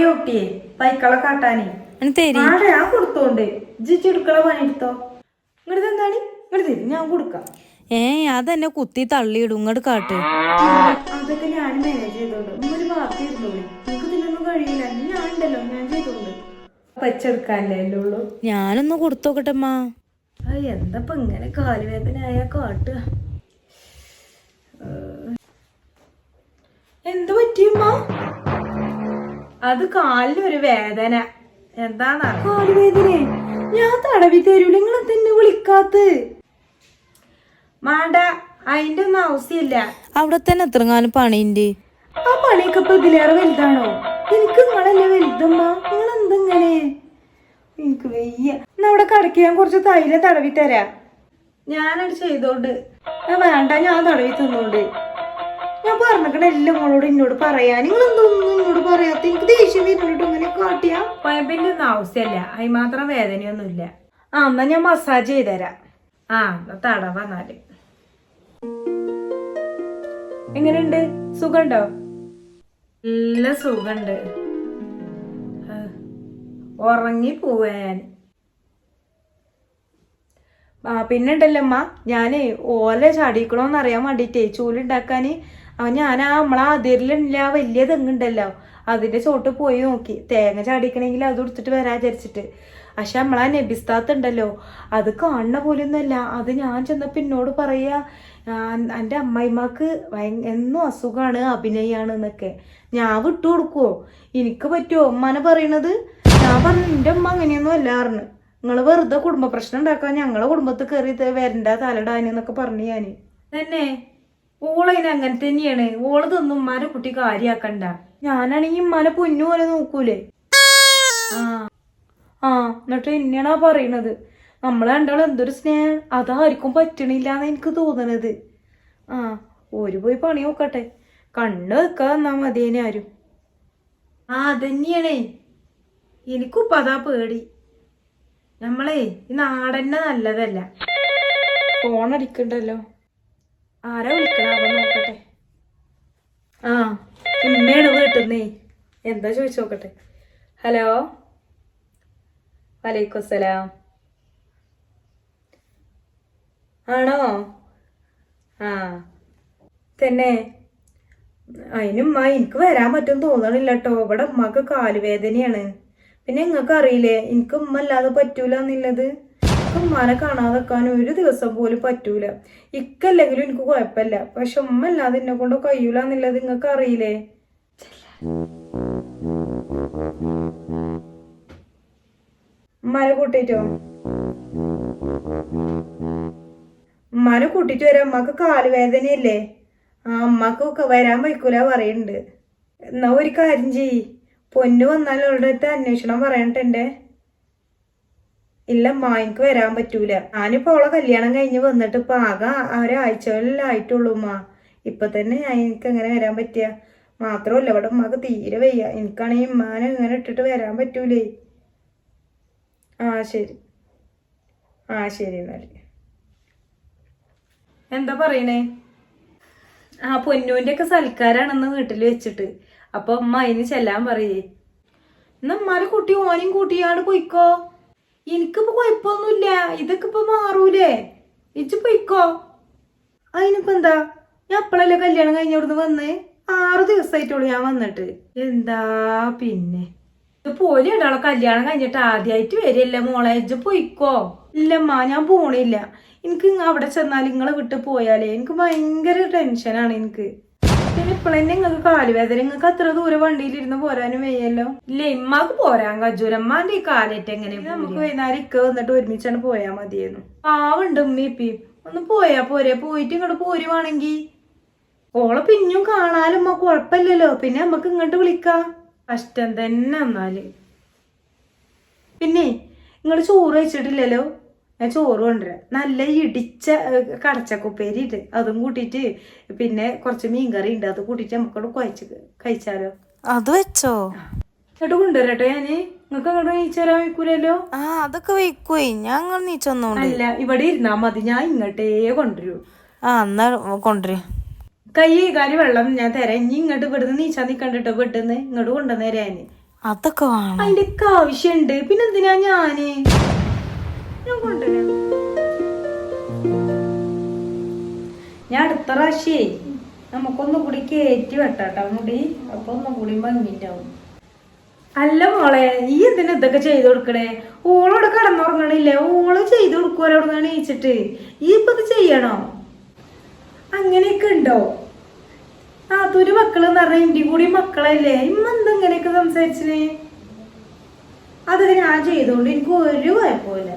ഇത് പൈക്കളെ കാട്ടാനേ. ആടെ കൊടുത്തോണ്ട്. ജിച്ച് എടുക്കണ പണി എടുത്തോ ഇങ്ങോട്ട് എന്താണ് ഇങ്ങോട്ട് തരും. ഞാൻ കൊടുക്കാം. ഏ അതെന്നെ കുത്തി തള്ളിയിടും. ഇങ്ങോട്ട് കാട്ട്. അതൊക്കെ ഞാൻ മാനേജ് ചെയ്തോണ്ട്. ഒരു ബാക്കി ഇരുന്നോളി. നിങ്ങൾക്ക് ഇതിനൊന്നും കഴിയില്ല. ഞാൻ ഉണ്ടല്ലോ. ഞാൻ ചെയ്തോണ്ട്. പച്ചെടുക്കാനല്ലേ ഉള്ളൂ? ഞാനൊന്ന് കൊടുത്തോക്കട്ടെ എന്താ ഇങ്ങനെ കാലുവേദന ആയ കാട്ടുക എന്ത് പറ്റിയമ്മ? അത് കാലിലൊരു വേദന. എന്താന്നാ കാലുവേദന ഞാൻ തടവി തരൂല. നിങ്ങൾ തന്നെ വിളിക്കാത്ത മാണ്ട അതിന്റെ ഒന്നും ആവശ്യമില്ല. അവിടെ തന്നെ എത്രങ്ങാനും പണിയുണ്ട്? ആ പണിയൊക്കെ ഇപ്പൊ ഇതിലേറെ വലുതാണോ? എനിക്ക് നിങ്ങളല്ലേ വലുതമ്മ? നിങ്ങൾ എന്തെങ്ങനെ? എനിക്ക് വയ്യ. എന്നാ അവിടെ കടക്ക് ഞാൻ കുറച്ച് തൈല തടവി തരാം. ഞാനത് ചെയ്തോണ്ട്. വേണ്ട ഞാൻ തടവി തന്നോണ്ട്. ഞാൻ പറഞ്ഞിക്കണ എല്ലാം മോളോട് എന്നോട് പറയാൻ. നിങ്ങൾ എന്തൊന്നും എന്നോട് പറയാത്ത? എനിക്ക് ദേഷ്യം വരുന്നുണ്ട് അങ്ങനെ കാട്ടിയാ. പയമ്പിന്റെ ഒന്നും ആവശ്യമല്ല അതിന് മാത്രം വേദനയൊന്നുമില്ല. ആ എന്നാ ഞാൻ മസാജ് ചെയ്തുതരാം. ആ എന്നാ തട വന്നാൽ എങ്ങനെയുണ്ട്? സുഖണ്ടോ നല്ല സുഖണ്ട് ഉറങ്ങി പോവാൻ. ആ പിന്നെ ഉണ്ടല്ലോ അമ്മ ഞാനേ ഓല ചാടിക്കണോന്നറിയാൻ വേണ്ടിട്ടേ വേണ്ടിട്ടേ അവൻ ഞാൻ ആ നമ്മളെ അതിരിലില്ല ആ വലിയ തെങ്ങുണ്ടല്ലോ. അതിന്റെ ചോട്ട് പോയി നോക്കി. തേങ്ങ ചാടിക്കണമെങ്കിൽ അത് എടുത്തിട്ട് വരാൻ വിചാരിച്ചിട്ട്. പക്ഷെ നമ്മളാ നബിസ്താത്ത് ഉണ്ടല്ലോ അത് കാണുന്ന പോലെയൊന്നുമല്ല. അത് ഞാൻ ചെന്നപ്പോ എന്നോട് പറയാ എന്റെ അമ്മായിമാക്ക് എന്നും അസുഖമാണ് അഭിനയാണ് എന്നൊക്കെ. ഞാൻ വിട്ടു കൊടുക്കുവോ? എനിക്ക് പറ്റുമോ ഉമ്മാനെ പറയണത്? ഞാൻ പറഞ്ഞു എന്റെ ഉമ്മ അങ്ങനെയൊന്നും അല്ല പറഞ്ഞു. നിങ്ങൾ വെറുതെ കുടുംബ പ്രശ്നം ഉണ്ടാക്കാൻ ഞങ്ങളെ കുടുംബത്തിൽ കയറി വരണ്ട തലടാനെന്നൊക്കെ പറഞ്ഞു ഞാൻ തന്നെ? ഓളതിന് അങ്ങനെ തന്നെയാണ്. ഓൾ തിന്നും ഉമ്മാനെ കുട്ടി കാര്യാക്കണ്ട. ഞാനാണെങ്കി ഉമ്മാനെ പൊന്നു പോലെ നോക്കൂലേ? ആ. ആ എന്നിട്ട് എന്നെയാണാ പറയണത്. നമ്മളെ രണ്ടാളും എന്തൊരു സ്നേഹം. അതാർക്കും പറ്റണില്ലാന്ന് എനിക്ക് തോന്നണത്. ആ ഒരു പോയി പണി നോക്കട്ടെ. കണ്ണ് വെക്കാ എന്നാ മതിയേനെ ആരും. ആ അതന്നെയാണേ. എനിക്കും അതാ പേടി. നമ്മളേ ഈ നാടന്നെ നല്ലതല്ല. ഫോൺ അടിക്കണ്ടല്ലോ. ആരാ വിളിക്കണാവോ നോക്കട്ടെ. ആ ഉമ്മയാണ് വീട്ടുന്നേ. എന്താ ചോദിച്ചു നോക്കട്ടെ? ഹലോ? വലൈക്കും സലാം ആണോ? ആ. തന്നെ. അതിനുമ്മ എനിക്ക് വരാൻ പറ്റും തോന്നണില്ല കേട്ടോ ഇവിടെ ഉമ്മക്ക് കാലുവേദനയാണ് പിന്നെ നിങ്ങൾക്ക് അറിയില്ലേ എനിക്ക് ഉമ്മ അല്ലാതെ പറ്റൂല എന്നുള്ളത് എനിക്ക് കാണാതെക്കാനും ഒരു ദിവസം പോലും പറ്റൂല. ഇക്കല്ലെങ്കിലും എനിക്ക് കുഴപ്പമില്ല. പക്ഷെ ഉമ്മ അല്ലാതെ എന്നെ കൊണ്ട് കഴിയൂല എന്നുള്ളത് നിങ്ങൾക്ക് അറിയില്ലേ? ഉമ്മാനെ കൂട്ടിട്ടോ ഉമ്മാനെ കൂട്ടിട്ട് വരാം. ഉമ്മക്ക് കാലുവേദനയല്ലേ ആ അമ്മയ്ക്ക് ഒക്കെ വരാൻ വയ്ക്കൂല പറയുന്നുണ്ട് എന്നാ ഒരു കാര്യം ചെയ്യ്. പൊന്നു വന്നാൽ അവളുടെ അടുത്ത് അന്വേഷണം പറയട്ടെ ഇല്ല എനിക്ക് വരാൻ പറ്റൂല. ഞാനിപ്പോ അവളെ കല്യാണം കഴിഞ്ഞ് വന്നിട്ട് ഇപ്പൊ ആകെ ഒരാഴ്ചകളിലായിട്ടുള്ളൂ ഉമ്മ. ഇപ്പൊ തന്നെ ഞാൻ എനിക്ക് അങ്ങനെ വരാൻ പറ്റിയ? മാത്രമല്ല ഇവിടെ ഉമ്മക്ക് തീരെ വയ്യ. എനിക്കാണെങ്കിൽ ഉമ്മാനെ ഇങ്ങനെ ഇട്ടിട്ട് വരാൻ പറ്റൂലേ. ആ ശരി. ആ ശരി എന്നാൽ. എന്താ പറയണേ? ആ പൊന്നൂന്റെ ഒക്കെ സൽക്കാരാണെന്ന് വീട്ടിൽ വെച്ചിട്ട്. അപ്പൊ ഉമ്മ അതിന് ചെല്ലാൻ പറയേ. എന്നാ ഉമ്മാരെ കുട്ടി ഓനെയും കൂട്ടിയാണ്ട് പോയിക്കോ? എനിക്കിപ്പോ കുഴപ്പമൊന്നുമില്ല. ഇതൊക്കെ ഇപ്പൊ മാറൂലേ. ഇജ്ജ് പൊയ്ക്കോ. അതിനിപ്പോ എന്താ? ഞാൻ അപ്പളല്ലേ കല്യാണം കഴിഞ്ഞ അവിടുന്ന് വന്ന്? ആറു ദിവസമായിട്ടുള്ളൂ ഞാൻ വന്നിട്ട്. എന്താ പിന്നെ? പോലെ ഉണ്ടാളെ കല്യാണം കഴിഞ്ഞിട്ട് ആദ്യമായിട്ട് വരില്ല മോളെ? ഇജ്ജ് പൊയ്ക്കോ. ഇല്ലമ്മ ഞാൻ പോണില്ല. എനിക്ക് അവിടെ ചെന്നാൽ നിങ്ങളെ വിട്ട് പോയാലേ. എനിക്ക് ഭയങ്കര ടെൻഷനാണ് എനിക്ക്. പിന്നെ ഇപ്പളെന്നെ നിങ്ങൾക്ക് കാലുവേദന. നിങ്ങൾക്ക് അത്ര ദൂരെ വണ്ടിയിലിരുന്ന് പോരാനും വയ്യല്ലോ? ഇല്ല ഇമ്മക്ക് പോരാൻ കജൂരമ്മാന്റെ ഈ കാലേറ്റ് എങ്ങനെ നമുക്ക് വൈകുന്നേരം ഇക്ക വന്നിട്ട് ഒരുമിച്ചാണ് പോയാ മതിയായിരുന്നു പാവുണ്ട് ഉമ്മ ഇപ്പി. ഒന്ന് പോയാ പോരെ. പോയിട്ട് ഇങ്ങോട്ട് പോരുവാണെങ്കി. ഓളെ പിന്നും കാണാലും ഉമ്മ കുഴപ്പമില്ലല്ലോ. പിന്നെ നമുക്ക് ഇങ്ങോട്ട് വിളിക്കാം. കഷ്ടം തന്നെ എന്നാൽ. പിന്നെ നിങ്ങൾ ചോറ് കഴിച്ചിട്ടില്ലല്ലോ? ഞാൻ ചോറ് കൊണ്ടുവരാം. നല്ല ഇടിച്ച കടച്ചക്കുപ്പേരി ഇട്ട് അതും കൂട്ടിയിട്ട് പിന്നെ കുറച്ച് മീൻകറി ഉണ്ട്. അത് കൂട്ടിയിട്ട് നമുക്കോട് കുഴച്ച് കഴിച്ചാലോ? അത് വെച്ചോ? എന്നിട്ട് കൊണ്ടുവരാട്ടോ ഞാൻ. നിങ്ങൾക്ക് അങ്ങോട്ട് തരാൻ വയ്ക്കൂലല്ലോ ആ അതൊക്കെ വെക്കുവേ ഞാൻ അങ്ങനെ നീച്ചൊന്നും അല്ല ഇവിടെ ഇരുന്നാ മതി. ഞാൻ ഇങ്ങോട്ടേ കൊണ്ടുവരൂ. ആ എന്നാ കൊണ്ടുവരും. കൈ കാലി വെള്ളം ഞാൻ തരാം. ഇനി ഇങ്ങോട്ട് ഇവിടുന്ന് നീച്ചാ നിക്കണ്ടിട്ടോ വീട്ടിന്ന് ഇങ്ങോട്ട് കൊണ്ടുവന്നേരാന് അതൊക്കെ വേണം. അതിന്റെ ഒക്കെ ആവശ്യമുണ്ട് പിന്നെ എന്തിനാ ഞാൻ? ഞാൻ അടുത്ത പ്രാവശ്യേ നമുക്കൊന്നും കൂടി കയറ്റി വെട്ടാട്ടോ മുടി അപ്പൊ ഒന്നും കൂടി ഭംഗിണ്ടാവും അല്ല മോളെ ഈ എന്തിനാ ഇതൊക്കെ ചെയ്തു കൊടുക്കണേ? ഓളോട് കടന്നുറങ്ങണില്ലേ? ഓൾ ചെയ്തു കൊടുക്കുമല്ലോ അവിടെ നീച്ചിട്ട് ഈ ഇപ്പൊ ഇത് ചെയ്യണോ? അങ്ങനെയൊക്കെ ഉണ്ടോ? നാത്തൂര് മക്കൾ എന്ന് പറഞ്ഞാൽ ഇന്ത്യ കൂടി മക്കളല്ലേ? ഇമ്മ എന്തെങ്ങനെയൊക്കെ സംസാരിച്ചിനെ അതൊക്കെ ഞാൻ ചെയ്തോണ്ട് എനിക്ക് ഒരു കുഴപ്പമില്ല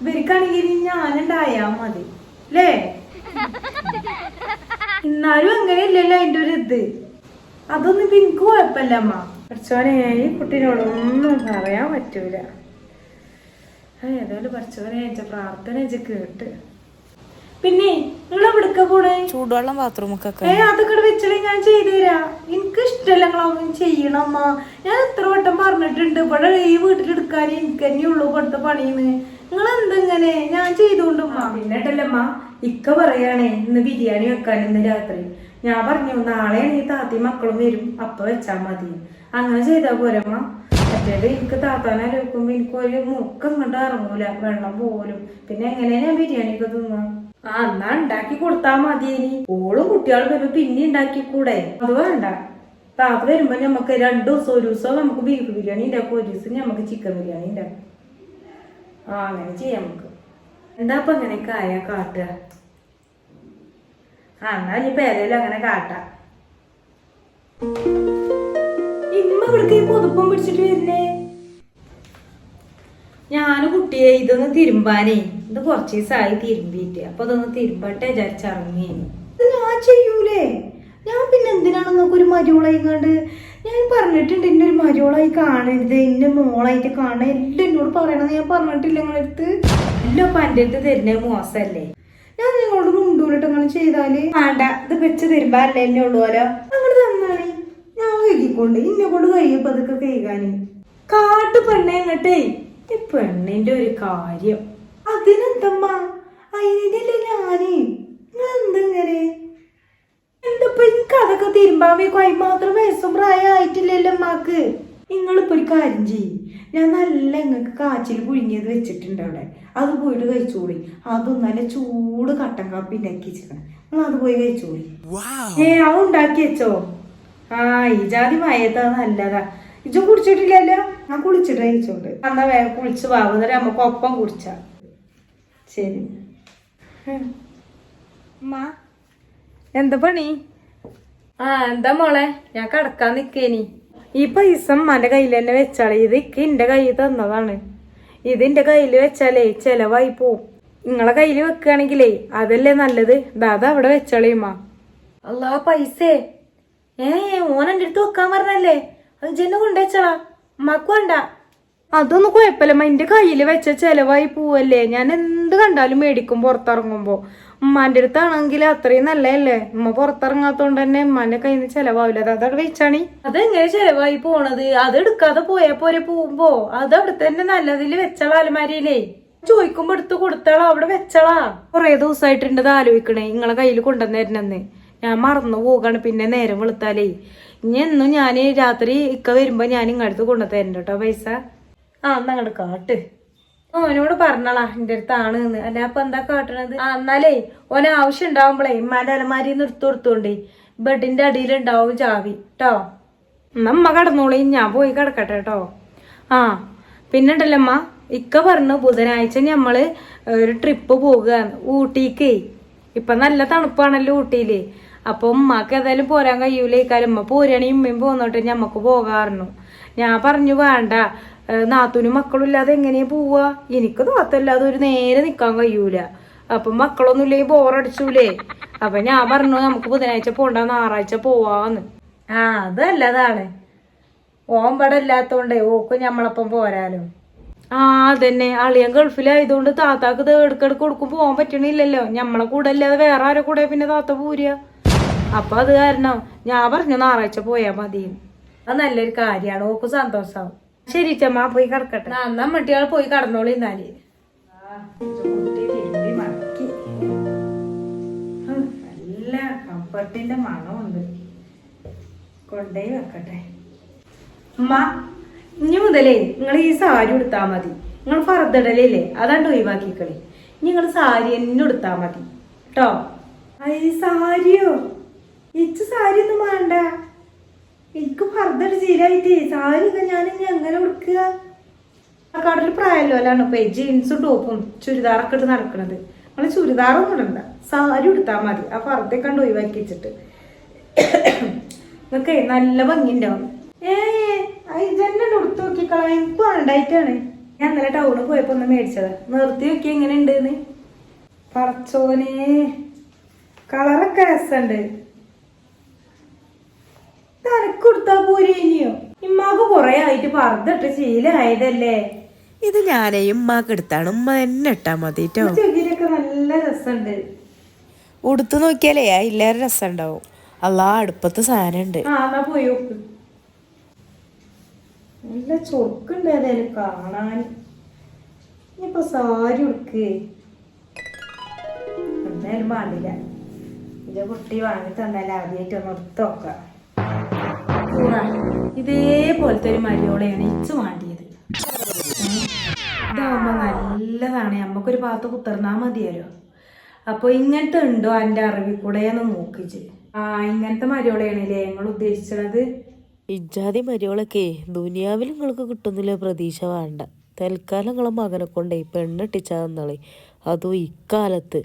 ഇവർക്കാണെങ്കിൽ ഞാനുണ്ടായാ മതി. അല്ലേ എന്നാലും അങ്ങനെയല്ലല്ലോ അതിന്റെ ഒരു ഇത്. അതൊന്നും ഇപ്പൊ എനിക്ക് കുഴപ്പമില്ല അമ്മ. പഠിച്ചവനെ ഈ കുട്ടീനോടൊന്നും പറയാൻ പറ്റൂല. ഏതായാലും പഠിച്ചവനെ അയച്ച പ്രാർത്ഥന അയച്ച കേട്ട്. പിന്നെ നിങ്ങൾ എവിടുക്ക പോണേ? ചൂടുവെള്ളം ബാത്റൂമൊക്കെ ഏ അതൊക്കെ വെച്ചാലേ ഞാൻ ചെയ്തുതരാ എനിക്ക് ഇഷ്ടമല്ല നിങ്ങളൊന്നും ചെയ്യണം അമ്മ. ഞാൻ എത്ര വട്ടം പറഞ്ഞിട്ടുണ്ട് ഇവിടെ ഈ വീട്ടിലെടുക്കാൻ എനിക്ക് തന്നെ ഉള്ളൂ കൊടുത്ത പണിന്ന്. നിങ്ങൾ എന്തെങ്ങനെ ഞാൻ പിന്നിട്ടല്ലമ്മ ഇക്ക പറയാണേ ഇന്ന് ബിരിയാണി വെക്കാൻ ഇന്ന് രാത്രി. ഞാൻ പറഞ്ഞു നാളെ ഈ താത്തി മക്കളും വരും അപ്പൊ വെച്ചാ മതി. അങ്ങനെ ചെയ്താ പോരമ്മ. മറ്റേത് എനിക്ക് താത്താനാലോചിക്കുമ്പോ എനിക്ക് ഒരു മുക്കം ഇങ്ങോട്ട് ഇറങ്ങൂല വെള്ളം പോലും. പിന്നെ എങ്ങനെയാ ഞാൻ ബിരിയാണി ഒക്കെ തിന്നാ? ആ എന്നാ ഉണ്ടാക്കി കൊടുത്താ മതി ഇനി. ഓളും കുട്ടികളും വരുമ്പോ പിന്നെ ഉണ്ടാക്കി കൂടെ അത് വേണ്ട. താത്ത വരുമ്പോ നമുക്ക് രണ്ടു ദിവസം ഒരു ദിവസം നമുക്ക് ബീഫ് ബിരിയാണി ഉണ്ടാക്കും ഒരു ദിവസം നമുക്ക് ചിക്കൻ ബിരിയാണി ഉണ്ടാക്കും. ആ അങ്ങനെ ചെയ്യാം നമുക്ക്. എന്താ ഇപ്പൊ അങ്ങനെയൊക്കെ കായ കാട്ടുക? ആ എന്നാ ഇനി പേരയിലും അങ്ങനെ കാട്ടാം. ഇമ്മ ഇവിടേക്ക് പുതുപ്പം പിടിച്ചിട്ട് വരുന്നേ? ഞാൻ കുട്ടിയെ ഇതൊന്ന് തിരുമ്പാനേ. ഇത് കുറച്ച് ദിവസമായി തിരുമ്പിയിട്ട്. അപ്പൊ അതൊന്ന് തിരുമ്പട്ടെ വിചാരിച്ചിറങ്ങി. ഞാൻ ചെയ്യൂലേ? ഞാൻ പിന്നെ എന്തിനാണ് നിങ്ങൾക്ക് ഒരു മരുവളായി കണ്ട് ഞാൻ പറഞ്ഞിട്ടുണ്ട് എന്നെ ഒരു മരുവളായി കാണരുത്. എന്റെ മോളായിട്ട് എല്ലാം എന്നോട് പറയണമെന്ന് ഞാൻ പറഞ്ഞിട്ടില്ല നിങ്ങളുടെ എല്ലാം അപ്പൊ എന്റെ അടുത്ത് മോശമല്ലേ? ഞാൻ നിങ്ങളോട് മുണ്ടൂലിട്ട് അങ്ങനെ ചെയ്താൽ? വേണ്ട ഇത് വെച്ച് തരുമ്പല്ലേ എന്നെ ഉള്ളൂലോ അങ്ങനെ തന്നാണ് ഞാൻ കഴുകിക്കൊണ്ട് ഇന്നെ കൊണ്ട് കഴിയപ്പോ അതൊക്കെ കഴുകാന്. കാട്ടു പെണ്ണെ ഇങ്ങട്ടേ. ഈ പെണ്ണിന്റെ ഒരു കാര്യം. അതിനെന്തമ്മ? അതിനല്ലേ ഞാൻ? നിങ്ങളെന്തെങ്ങനെ? എന്തപ്പോ എനിക്ക് അതൊക്കെ തിരുമ്പാൻ വെക്കും മാത്രം വയസ്സും പ്രായമായിട്ടില്ലല്ലോ അമ്മയ്ക്ക് നിങ്ങളിപ്പോ ഒരു കാര്യം ചെയ്യും. ഞാൻ നല്ല നിങ്ങൾക്ക് കാച്ചിൽ പുഴുങ്ങിയത് വെച്ചിട്ടുണ്ട് അവിടെ. അത് പോയിട്ട് കഴിച്ചോളി. അതും നല്ല ചൂട് കട്ടൻ കാപ്പി ഉണ്ടാക്കി വെച്ചിരിക്കണം. നിങ്ങൾ അത് പോയി കഴിച്ചോളി. ഏ അത് ഉണ്ടാക്കി വെച്ചോ? ആ ഈ ജാതി മയത്താ നല്ലതാ. ഇജ കുടിച്ചിട്ടില്ലല്ലോ? ഞാൻ കുളിച്ചിട്ട് കഴിച്ചോണ്ട്. അന്നാ വേ കുളിച്ച് വാങ്ങുന്നേരം നമുക്ക് ഒപ്പം കുടിച്ച. ശരി. എന്താ പണി? ആ എന്താ മോളെ? ഞാൻ കടക്കാൻ നിക്കേനി. ഈ പൈസ ഉമ്മാന്റെ കയ്യിൽ തന്നെ വെച്ചാളെ. ഇത് ഇക്ക് എന്റെ കയ്യിൽ തന്നതാണ്. ഇത് എന്റെ കയ്യിൽ വെച്ചാലേ ചെലവായി പോവും. നിങ്ങളെ കയ്യിൽ വെക്കുകയാണെങ്കിലേ അതല്ലേ നല്ലത്? ദാദ അവിടെ വെച്ചാളേ ഉമ്മ. അല്ലാ പൈസേ. ഏ ഓൻ എന്റെ അടുത്ത് വെക്കാൻ പറഞ്ഞല്ലേ? അത് ജെന്നെ കൊണ്ടുവച്ചോളാ ഉമ്മക്ക് വേണ്ട. അതൊന്നും കുഴപ്പമില്ല എന്റെ കയ്യിൽ വെച്ച ചെലവായി പോവല്ലേ? ഞാൻ എന്ത് കണ്ടാലും മേടിക്കും പുറത്തിറങ്ങുമ്പോ. ഉമ്മാന്റെ അടുത്താണെങ്കിൽ അത്രയും നല്ലതല്ലേ? ഉമ്മ പുറത്തിറങ്ങാത്തോണ്ട് തന്നെ ഉമ്മാന്റെ കയ്യിൽ നിന്ന് ചെലവാവില്ല. അത് അതവിടെ വെച്ചാണി. അതെങ്ങനെ ചെലവായി പോണത്? അത് എടുക്കാതെ പോയാ പോരെ പോകുമ്പോ. അത് അവിടെ തന്നെ നല്ലതിൽ വെച്ചളാ അലമാരിയിലേ ചോദിക്കുമ്പോ എടുത്ത് കൊടുത്താളാ. അവിടെ വെച്ചളാ. കൊറേ ദിവസമായിട്ടുണ്ട് ഇത് ആലോചിക്കണേ. നിങ്ങളെ കയ്യിൽ കൊണ്ടുവന്നേരനെന്ന് ഞാൻ മറന്നു പോകാണ്. പിന്നെ നേരം വെളുത്താലേ. ഇനി എന്നും ഞാൻ രാത്രി ഇക്ക വരുമ്പോ ഞാൻ ഇങ്ങടുത്ത് കൊണ്ടു തരണ്ട കേട്ടോ പൈസ. ആ എന്നാ അങ്ങോട്ട് കാട്ട്. ഓനോട് പറഞ്ഞളാ എന്റെ അടുത്താണ് എന്ന്. അല്ല അപ്പൊ എന്താ കാട്ടണത്? ആ എന്നാലേ ഓന ആവശ്യം ഉണ്ടാവുമ്പോളേ ഇമ്മാന്റെ അലമാരി നിർത്തി കൊടുത്തോണ്ടേ ബെഡിന്റെ അടിയിലുണ്ടാവും ചാവി കേട്ടോ നമ്മ കടന്നോളീ ഞാൻ പോയി കിടക്കട്ടെ കേട്ടോ ആ പിന്നെ ഉണ്ടല്ലമ്മ ഇക്ക പറഞ്ഞു ബുധനാഴ്ച ഞമ്മൾ ഒരു ട്രിപ്പ് പോകുക ഊട്ടിക്ക്. ഇപ്പൊ നല്ല തണുപ്പാണല്ലോ ഊട്ടിയിൽ. അപ്പൊ ഉമ്മാക്ക് ഏതായാലും പോരാൻ കഴിയൂലേക്കാലും ഉമ്മ പോരാണെങ്കിൽ ഉമ്മയും പോന്നോട്ടെ ഞമ്മക്ക് പോകാറുന്നു ഞാൻ പറഞ്ഞു വേണ്ട നാത്തൂനും മക്കളും ഇല്ലാതെ എങ്ങനെയാ പോവാ? എനിക്ക് നാത്തല്ലാതെ ഒരു നേരെ നിക്കാൻ കഴിയൂല. അപ്പൊ മക്കളൊന്നും ഇല്ലേ ബോറടിച്ചൂലേ? അപ്പൊ ഞാൻ പറഞ്ഞു നമുക്ക് ബുധനാഴ്ച പോണ്ട ഞായറാഴ്ച പോവാന്ന്. ആ അത് നല്ലതാണ് ഓൻ ഇവിടെ ഇല്ലാത്തോണ്ടേ ഓക്ക് ഞമ്മളപ്പം പോരാലോ. ആ അതന്നെ. അളിയൻ ഗൾഫിലായതുകൊണ്ട് താത്താക്ക് ഇത് എടുക്കെടുക്ക് കൊടുക്കും പോവാൻ പറ്റണില്ലല്ലോ. ഞമ്മളെ കൂടെ അല്ലാതെ വേറെ ആരെ കൂടെ പിന്നെ താത്ത പോരുക അപ്പൊ അത് കാരണം ഞാൻ പറഞ്ഞു ഞായറാഴ്ച പോയാ മതി അത് നല്ലൊരു കാര്യമാണ്. ഓക്ക് സന്തോഷാവും. ശരി ചമ്മ പോയി കിടക്കട്ടെ. എന്നാ മട്ടിയാൾ പോയി കടന്നോളി എന്നാൽ. നല്ല കംഫർട്ടിന്റെ മണമുണ്ട്. കൊണ്ടേ വെക്കട്ടെ. അമ്മ ഇനി മുതലേ നിങ്ങൾ ഈ സാരി എടുത്താൽ മതി. നിങ്ങൾ ഫർദിടലില്ലേ അതാണ്ട് ഒഴിവാക്കിക്കളി. നിങ്ങൾ സാരി തന്നെ എടുത്താൽ മതി. കേട്ടോ ഈ സാരിയോ? ഇച്ച് സാരി ഒന്നും വേണ്ട. എനിക്ക് ഫർദർ ശീലായിട്ട് സാരി ഞാൻ ഇനി എങ്ങനെ ഉടുക്കുക? കടൽ പ്രായമല്ലോലാണ് ഇപ്പൊ ജീൻസും ടോപ്പും ചുരിദാറൊക്കെ ഇട്ട് നടക്കണത്. നിങ്ങൾ ചുരിദാറൊന്നും ഇടണ്ട. സാരി ഉടുത്താ മതി. ആ ഫർദേ കണ്ട് ഒഴിവാക്കി വെച്ചിട്ട്. നല്ല ഭംഗിണ്ടാവും ഏ ഇതന്നെ ഉടുത്ത് നോക്കിക്കളാ. എനിക്ക് വേണ്ടായിട്ടാണ്. ഞാൻ ഇന്നലെ ടൗണിൽ പോയപ്പോ ഒന്ന് മേടിച്ചത്. നിർത്തി നോക്കി എങ്ങനെ ഉണ്ടെന്ന് പറച്ചോനെ കളറൊക്കെ രസമുണ്ട്. തനക്ക് കൊടുത്താ പോരെ ഇനിയോ ഇമ്മാക്ക് കൊറേ ആയിട്ട് പറഞ്ഞിട്ട് ശീലമായതല്ലേ ഇത് ഞാനേ ഉമ്മാക്ക് എടുത്താണ്. ഉമ്മ എന്നെ ഇട്ടാ മതി ചെവിയിലൊക്കെ നല്ല രസമുണ്ട് ഉടുത്തു നോക്കിയാലേ അതിലേറെ രസം ഉണ്ടാവും അല്ലാ അടുപ്പത്ത് സാധനം ഉണ്ട് ആ എന്നാ പോയി നോക്ക്. നല്ല ചൊറുക്കുണ്ട് ഏതായാലും കാണാൻ. ഇനിയിപ്പോ സാരി ഉടുക്ക്. എന്തായാലും പാടില്ല ഇത് കുട്ടി വാങ്ങി തന്നാലും ആദ്യമായിട്ട് ഒന്ന് എടുത്ത് നോക്കാം. ഇതേപോലത്തെ ഒരു മരിയോളയാണ് ഇച്ച് വേണ്ടിയത്. ഇതാവുമ്പോ നല്ലതാണ്. നമുക്കൊരു ഭാഗത്ത് കുത്തർന്നാ മതിയല്ലോ. അപ്പൊ ഇങ്ങനത്തെ ഉണ്ടോ എന്റെ അറിവിൽ കൂടെ ഒന്ന് നോക്കിച്ച്. ആ ഇങ്ങനത്തെ മരിയോളയാണല്ലേ ഞങ്ങൾ ഉദ്ദേശിച്ചത്? ഇജാതി മരിയോളൊക്കെ ദുനിയാവിൽ നിങ്ങൾക്ക് കിട്ടുന്നില്ല പ്രതീക്ഷ വേണ്ട. തൽക്കാലം നിങ്ങളെ മകനെ കൊണ്ടേ പെണ്ണെട്ടിച്ചാ തന്നാളെ. അതും ഇക്കാലത്ത്.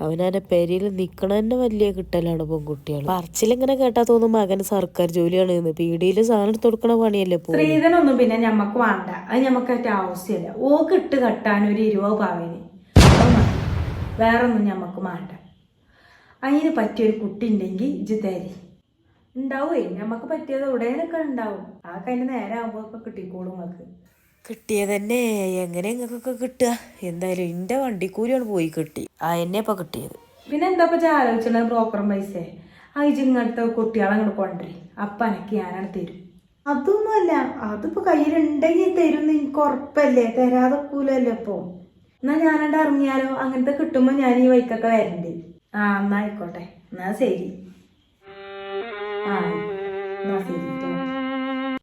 അവനെ പെരയിൽ നിക്കണ തന്നെ വലിയ കിട്ടലാണ് പെൺകുട്ടികൾ പറച്ചിലിങ്ങനെ കേട്ടാ തോന്നും മകന് സർക്കാർ ജോലിയാണ് എന്ന് പീടിയിൽ സാധനം എടുത്ത് കൊടുക്കണ പണിയല്ലേ സ്ത്രീധനൊന്നും പിന്നെ ഞമ്മക്ക് വേണ്ട. അത് ഞമ്മക്കായിട്ട് ആവശ്യമില്ല ഓക്ക് ഇട്ട് കെട്ടാൻ ഒരു ഇരുപത് പാവിന്. വേറെ ഒന്നും ഞമ്മക്ക് വേണ്ട അതിന് പറ്റിയൊരു കുട്ടി ഉണ്ടെങ്കിൽ ഇജ് തരി. ഉണ്ടാവുമേ ഞമ്മക്ക് പറ്റിയത് ഉടനൊക്കെ ഉണ്ടാവും ആ കഴിഞ്ഞ നേരം ആകുമ്പോ ഒക്കെ കിട്ടിക്കോളും നിങ്ങൾക്ക് കിട്ടിയത് തന്നെ എങ്ങനെ നിങ്ങൾക്കൊക്കെ കിട്ടുക? എന്തായാലും എന്റെ വണ്ടിക്കൂലിയാണ് പോയി കിട്ടി. ആ എന്നെ ഇപ്പൊ കിട്ടിയത്. പിന്നെ എന്താ ഇപ്പൊ ആലോചിച്ചത് ബ്രോക്കർ പൈസ. ആ ഇങ്ങനത്തെ കുട്ടികളെ അങ്ങോട്ട് കൊണ്ടുവരും അപ്പൊ എനിക്ക് ഞാനാണ് തരും. അതൊന്നുമല്ല. അതിപ്പോ കയ്യിലുണ്ടെങ്കിൽ തരും എനിക്ക് ഉറപ്പല്ലേ? തരാതെ കൂലല്ലേ ഇപ്പൊ? എന്നാ ഞാനവിടെ ഇറങ്ങിയാലോ? അങ്ങനത്തെ കിട്ടുമ്പോ ഞാൻ ഈ വൈക്കൊക്കെ വരണ്ടി. ആ എന്നാ ആയിക്കോട്ടെ. എന്നാ ശരി. ആ എന്നാ ശരി.